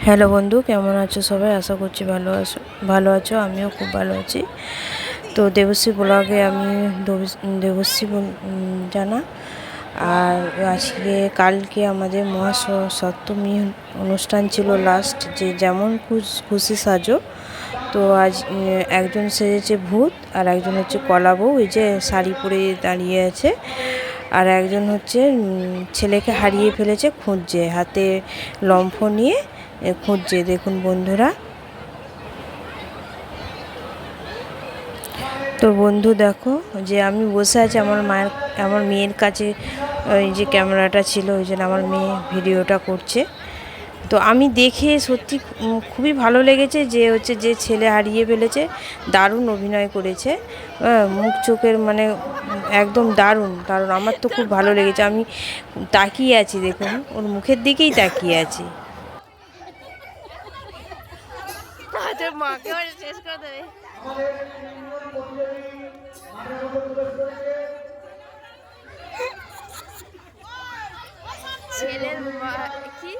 Hello বন্ধু, কেমন আছো সবাই? আশা করছি ভালো আছো ভালো আছো, আমিও খুব ভালো আছি। তো দেবশ্রী ব্লগে আমি দেবশ- দেবশ্রী জানা। আর আজকে, কালকে আমাদের মহা মহাসপ্তমী অনুষ্ঠান ছিল লাস্ট যে যেমন খুশ- সাজো, তো আজ একজন সেজেছে ভূত, আর একজন হচ্ছে কলা বউ, এই যে শাড়ি পরে দাঁড়িয়ে আছে। আর একজন হচ্ছে ছেলেকে হারিয়ে ফেলেছে খুঁজছে, হাতে লম্ফ নিয়ে। খুঁজছে, দেখুন বন্ধুরা। তো বন্ধু দেখো, যে আমি বসে আছি আমার মায়ের, আমার মেয়ের কাছে, ওই যে ক্যামেরাটা ছিল, ওই জন্য আমার মেয়ে ভিডিওটা করছে। তো আমি দেখে সত্যি খুবই ভালো লেগেছে যে হচ্ছে যে ছেলে হারিয়ে ফেলেছে, দারুণ অভিনয় করেছে। মুখ চোখের মানে একদম দারুণ দারুণ আমার তো খুব ভালো লেগেছে। আমি তাকিয়ে আছি, দেখুন, ওর মুখের দিকেই তাকিয়ে আছি। তোর মাকে শেষ করে দেবে ছেলের মা কি